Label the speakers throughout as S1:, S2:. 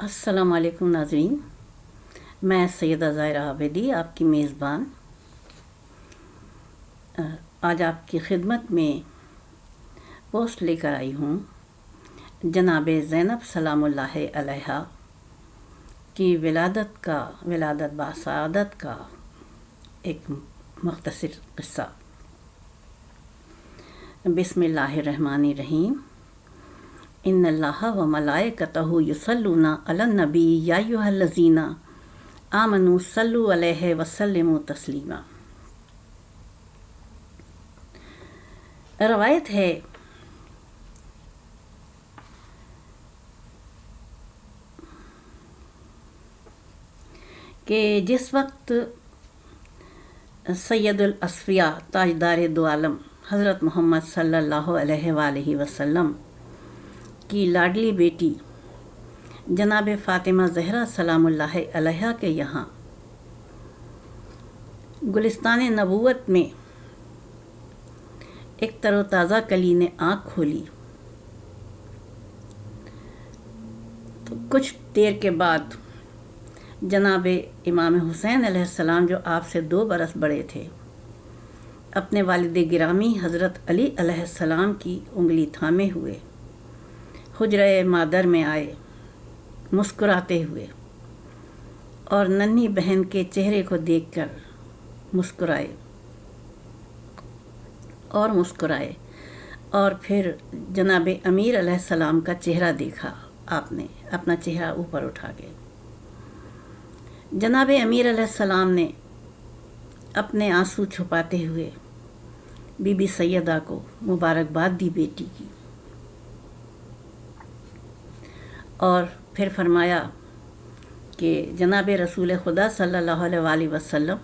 S1: असलकुम नाजरीन मैं सैदा ज़ायरा आबेदी, आपकी मेज़बान। आज आपकी खिदमत में पोस्ट लेकर आई हूँ। जनाब ज़ैनब अलैहा की विलादत का, विलादत बासादत का एक मख्तसर क़स्सा। बिस्मिल्लाहिर्रहमानिर्रहीम। इन अल्लाह व मलाइकतहु युसल्लूना अलन नबी यायुहल्लज़ीना आमनु सल्लु अलैहि वसल्लमु तस्लीमा रवायत है कि जिस वक्त सैदुल असफिया ताजदार दो आलम हज़रत मोहम्मद सल्लल्लाहु अलैहि वसल्लम की लाडली बेटी। जनाब फ़ातिमा जहरा सलामुल्लाह के यहाँ। गुलिस्तान नबूवत में एक तरोताज़ा कली ने आँख खोली। तो कुछ देर के बाद जनाब इमाम हुसैन सलाम जो आपसे दो बरस बड़े थे, अपने वालद गिरामी हज़रत अली सलाम की उंगली थामे हुए। हुजर मादर में आए, मुस्कुराते हुए, और नन्ही बहन के चेहरे को देखकर मुस्कुराए, और मुस्कुराए, और फिर जनाब अमीर सलाम का चेहरा देखा आपने, अपना चेहरा ऊपर उठा के। जनाब अमीर सलाम ने अपने आँसू छुपाते हुए बीबी सैदा को मुबारकबाद दी बेटी की। और फिर फरमाया कि जनाब रसूल खुदा सल्लल्लाहु अलैहि वसल्लम,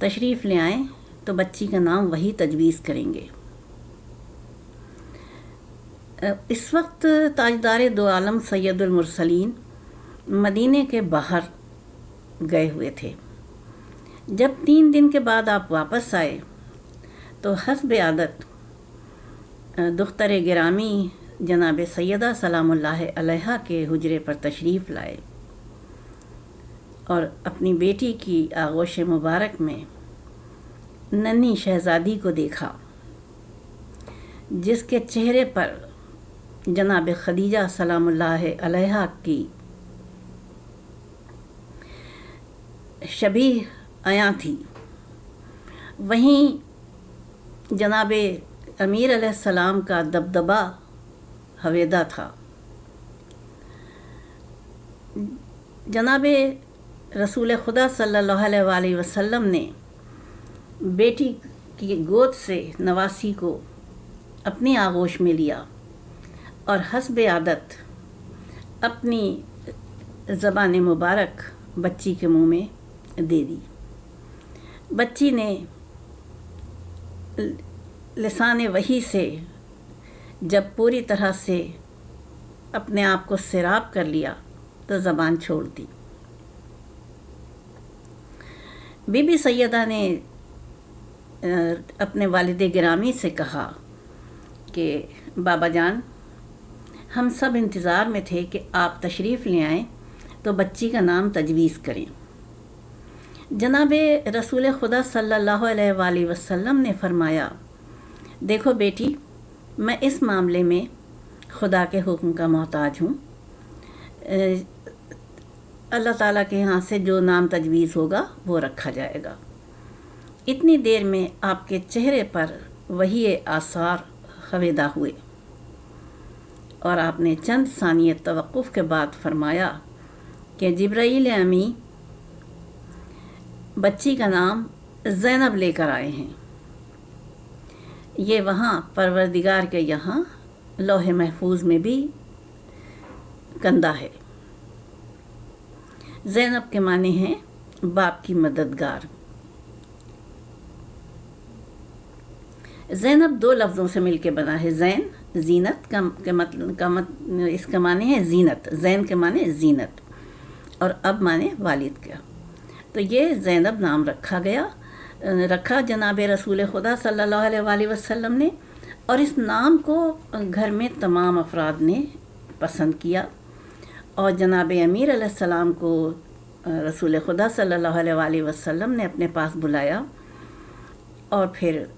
S1: तशरीफ़ ले आएँ तो बच्ची का नाम वही तजवीज़ करेंगे। इस वक्त ताजदार दो आलम सैदुलमरसलीन मदीने के बाहर गए हुए थे। जब तीन दिन के बाद आप वापस आए तो हसब आदत दुख्तर गिरामी जनाब सैदा सलामुल्लाह अलैहा के हुजरे पर तशरीफ़ लाए और अपनी बेटी की आगोश मुबारक में नन्ही शहज़ादी को देखा, जिसके चेहरे पर जनाब खदीजा सलामुल्लाह की शबी आया थी। वहीं जनाब अमीर सलाम का दबदबा हवेदा था। जनाब रसूल खुदा अलैहि वसल्लम ने बेटी की गोद से नवासी को अपनी आगोश में लिया और हसब आदत अपनी ज़बान मुबारक बच्ची के मुँह में दे दी। बच्ची ने लसान वही से जब पूरी तरह से अपने आप को सैराब कर लिया तो ज़बान छोड़ दी। बीबी सैदा ने अपने वालद गिरामी से कहा कि, बाबा जान, हम सब इंतज़ार में थे कि आप तशरीफ़ ले आएँ तो बच्ची का नाम तजवीज़ करें। जनाब रसूल खुदा अलैहि वसल्लम ने फरमाया, देखो बेटी मैं इस मामले में खुदा के हुक्म का मोहताज हूँ। अल्लाह ताला के यहाँ से जो नाम तजवीज़ होगा, वो रखा जाएगा। इतनी देर में आपके चेहरे पर वही आसार खवेदा हुए। और आपने चंद सानियत तवक़ुफ़ के बाद फरमाया कि जब्राईल अमी बच्ची का नाम जैनब लेकर आए हैं। ये वहाँ परवरदिगार के यहाँ लोहे महफूज में भी कंदा है। जैनब के माने हैं बाप की मददगार। जैनब दो लफ्ज़ों से मिलकर बना है, जैन, जीनत का, के मतलब का मत, इसका माने है जीनत, जैन के माने जीनत, और अब माने वालिद का। तो ये जैनब नाम रखा गया रखा, जनाब रसूल खुदा अलैहि वसल्लम ने, और इस नाम को घर में तमाम अफराद ने पसंद किया। और जनाब अमीर अलैहिस्सलाम को रसूल खुदा अलैहि वसल्लम ने अपने पास बुलाया, और फिर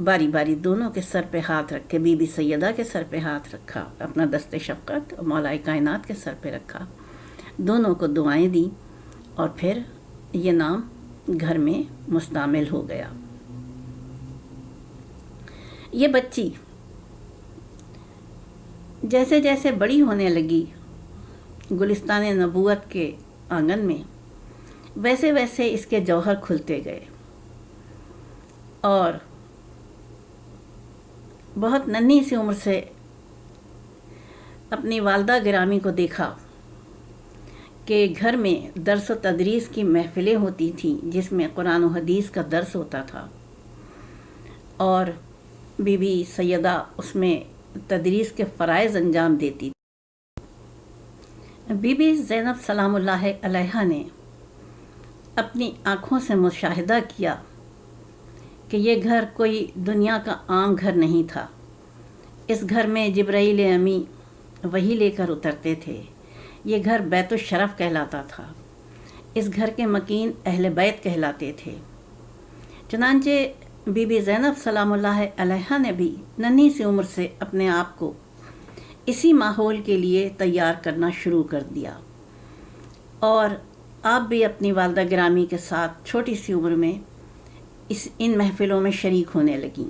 S1: बारी बारी दोनों के सर पे हाथ रख के, बीबी सैदा के सर पे हाथ रखा, अपना दस्ते शफ़क़त, और मौलाई कायनात के सर पे रखा। दोनों को दुआएँ दी, और फिर ये नाम घर में मुस्तमिल हो गया। ये बच्ची जैसे जैसे बड़ी होने लगी, गुलिस्तान नबूत के आँगन में वैसे वैसे इसके जौहर खुलते गए। और बहुत नन्ही सी उम्र से अपनी वालदा गिरामी को देखा। कि घर में दरस तदरीस की महफ़िलें होती थीं, जिसमें कुरान हदीस का दर्स होता था। और बीबी सैदा उसमें तदरीस के फ़रज़ अंजाम देती थी। बीबी ज़ैनब अलैहा ने अपनी आँखों से मुशाहिदा किया कि ये घर कोई दुनिया का आम घर नहीं था। इस घर में जब्राइल अमी वही लेकर उतरते थे। ये घर बैत शरफ़ कहलाता था। इस घर के मकीन अहल बैत कहलाते थे। चुनानचे बीबी ज़ैनब अलैहा ने भी नन्ही सी उम्र से अपने आप को इसी माहौल के लिए तैयार करना शुरू कर दिया। और आप भी अपनी वालदा ग्रामी के साथ छोटी सी उम्र में इस इन महफ़िलों में शरीक होने लगी।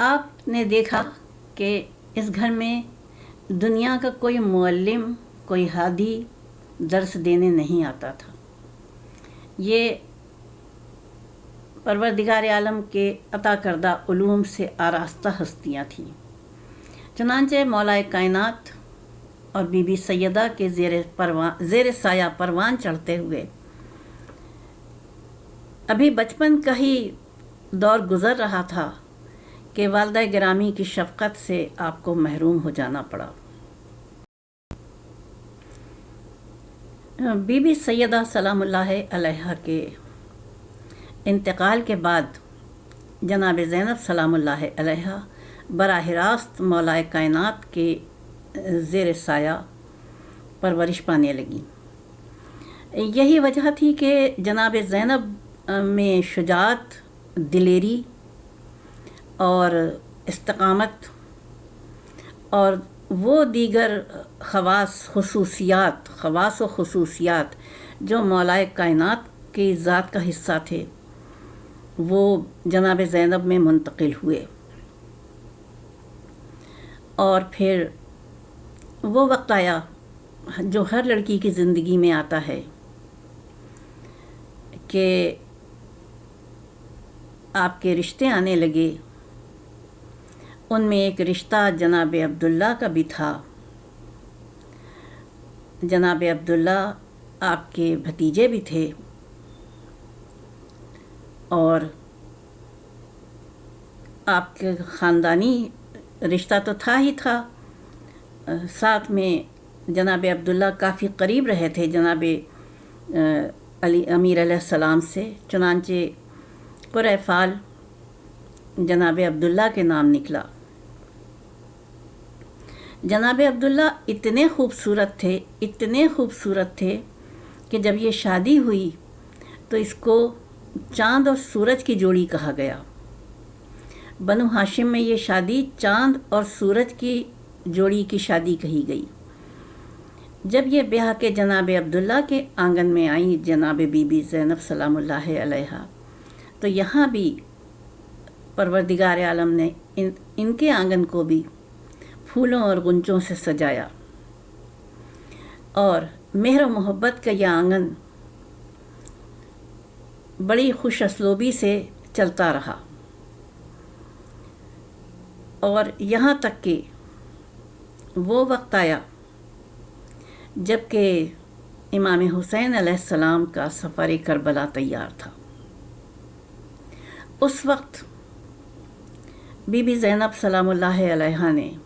S1: आपने देखा कि इस घर में दुनिया का कोई मुअल्लिम, कोई हादी दर्स देने नहीं आता था। ये परवरदिगार आलम के अता करदा उलूम से आरास्ता हस्तियाँ थीं। चनानचे मौलाए कायनात और बीबी सैदा के ज़ेर परवान ज़ेर साया परवान चढ़ते हुए, अभी बचपन का ही दौर गुज़र रहा था। कि वालदा ग्रामी की शफ़क़त से आपको महरूम हो जाना पड़ा। बीबी सैदा सलामुल्लाह अलैहा के इंतकाल के बाद जनाब ज़ैनब सलामुल्लाह अलैहा बराह रास्त मौलाए कायनात के ज़ेर साया परवरिश पाने लगी। यही वजह थी कि जनाब ज़ैनब में शुजात, दिलेरी और इस्तकामत और वो दीगर ख़वास खसूसियात, ख़वास व खसूसियात जो मौलाए कायनात की ज़ात का हिस्सा थे, वो जनाब ज़ैनब में मुंतकिल हुए। और फिर वो वक्त आया जो हर लड़की की ज़िंदगी में आता है कि आपके रिश्ते आने लगे उनमें एक रिश्ता जनाब अब्दुल्ला का भी था। जनाब अब्दुल्ला आपके भतीजे भी थे। और आपके ख़ानदानी रिश्ता तो था ही था। साथ में जनाब अब्दुल्ला काफ़ी करीब रहे थे, जनाब अली, अमीर सलाम से। चुनानचे पुरफ़ाल जनाब अब्दुल्ला के नाम निकला। जनाब अब्दुल्ला, इतने खूबसूरत थे, इतने खूबसूरत थे कि जब ये शादी हुई तो इसको चाँद और सूरज की जोड़ी कहा गया। बनु हाशिम में ये शादी चाँद और सूरज की जोड़ी की शादी कही गई। जब ये ब्याह के जनाब अब्दुल्ला के आँगन में आई, जनाब बीबी ज़ैनब अलैहा तो यहाँ भी परवरदिगार आलम ने इन, इनके आँगन को भी फूलों और गुंजों से सजाया। और मेहर मोहब्बत का यह आँगन बड़ी खुश असलोबी से चलता रहा। और यहाँ तक कि वो वक्त आया जबकि इमाम हुसैन अलैहिस्सलाम का सफ़र करबला तैयार था। उस वक्त बीबी ज़ैनब अलैहा ने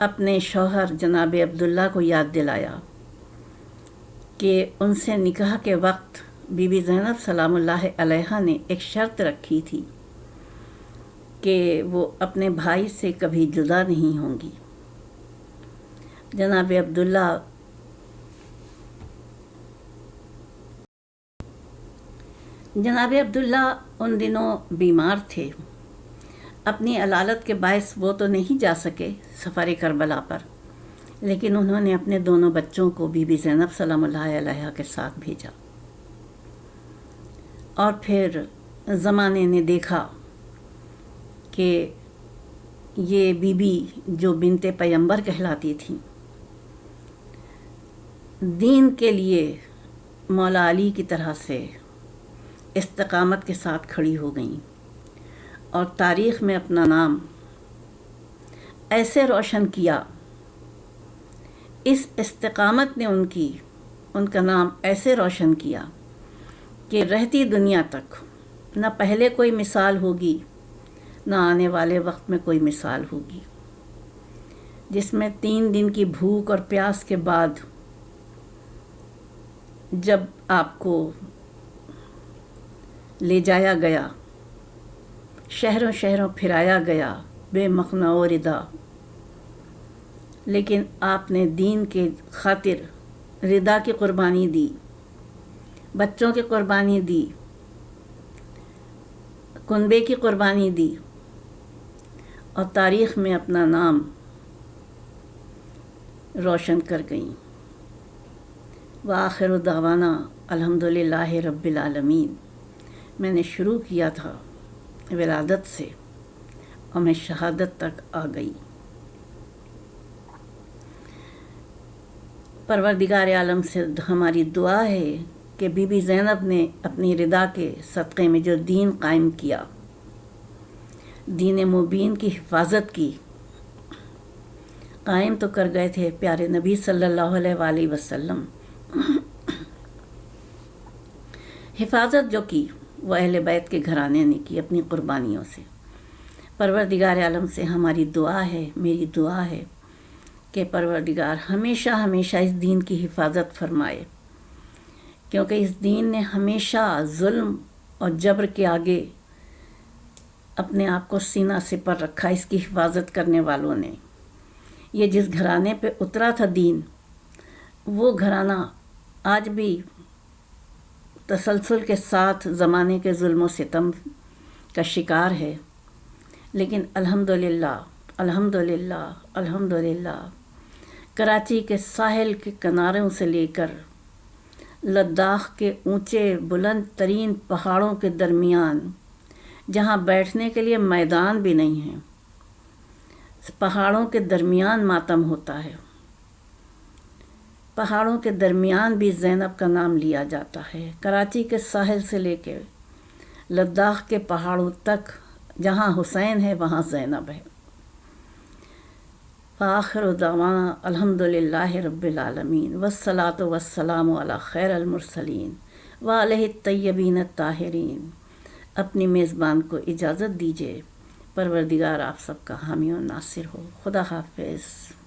S1: अपने शौहर जनाब अब्दुल्ला को याद दिलाया कि उनसे निकाह के वक्त बीबी ज़ैनब सलामुल्लाह अलैहा ने एक शर्त रखी थी कि वो अपने भाई से कभी जुदा नहीं होंगी। जनाब अब्दुल्ला जनाब अब्दुल्ला उन दिनों बीमार थे। अपनी अलालत के बायस वो तो नहीं जा सके सफ़र करबला पर। लेकिन उन्होंने अपने दोनों बच्चों को बीबी जैनब सलाम के साथ भेजा। और फिर ज़माने ने देखा कि ये बीबी जो बिनते पैम्बर कहलाती थी, दीन के लिए मौला अली की तरह से इस्तकामत के साथ खड़ी हो गई। और तारीख़ में अपना नाम। ऐसे रोशन किया। इस इस्तकामत ने उनकी, उनका नाम ऐसे रोशन किया कि रहती दुनिया तक न पहले कोई मिसाल होगी, न आने वाले वक्त में कोई मिसाल होगी। जिसमें तीन दिन की भूख और प्यास के बाद जब आपको ले जाया गया शहरों शहरों फिराया गया बेमखना रिदा। लेकिन आपने दीन के खातिर रिदा की कुर्बानी दी, बच्चों की कुर्बानी दी, कुनबे की कुर्बानी दी, और तारीख़ में अपना नाम रोशन कर गई। व आखिर दावाना अलहमदिल्ला रबालमीन मैंने शुरू किया था। विलादत से, और मैं शहादत तक आ गई। परवरदिगार आलम से हमारी दुआ है कि बीबी ज़ैनब ने अपनी रिदा के सदक़े में जो दीन कायम किया, दीन मुबीन की हिफाजत की, कायम तो कर गए थे प्यारे नबी सल्लल्लाहु अलैहि वसल्लम। हिफाजत जो की वह अहल बैत के घराने ने की अपनी कुर्बानियों से। परवरदिगार आलम से हमारी दुआ है, मेरी दुआ है कि परवरदिगार हमेशा हमेशा इस दीन की हिफाजत फरमाए। क्योंकि इस दीन ने हमेशा जुल्म और जबर के आगे अपने आप को सीना से पर रखा, इसकी हिफाजत करने वालों ने। ये जिस घराने पे उतरा था दीन, वो घराना आज भी तसलसल के साथ ज़माने के जुल्म सितम का शिकार है। लेकिन अल्हम्दुलिल्लाह अल्हम्दुलिल्लाह अल्हम्दुलिल्लाह, कराची के साहिल के किनारों से लेकर लद्दाख के ऊँचे बुलंद तरीन पहाड़ों के दरमियान, जहाँ बैठने के लिए मैदान भी नहीं है, पहाड़ों के दरमियान मातम होता है। पहाड़ों के दरमियान भी जैनब का नाम लिया जाता है। कराची के साहिल से लेकर लद्दाख के पहाड़ों तक, जहाँ हुसैन है, वहाँ जैनब है। आखिर दावाना अलहमदिल्ला रबालमीन वसलात वसलाम खैर अलमरसलिन वाल तय्यबीन ताहरीन। अपनी मेज़बान को इजाज़त दीजिए। परवरदिगार, आप सबका हामी और नासिर हो। खुदा हाफिज़।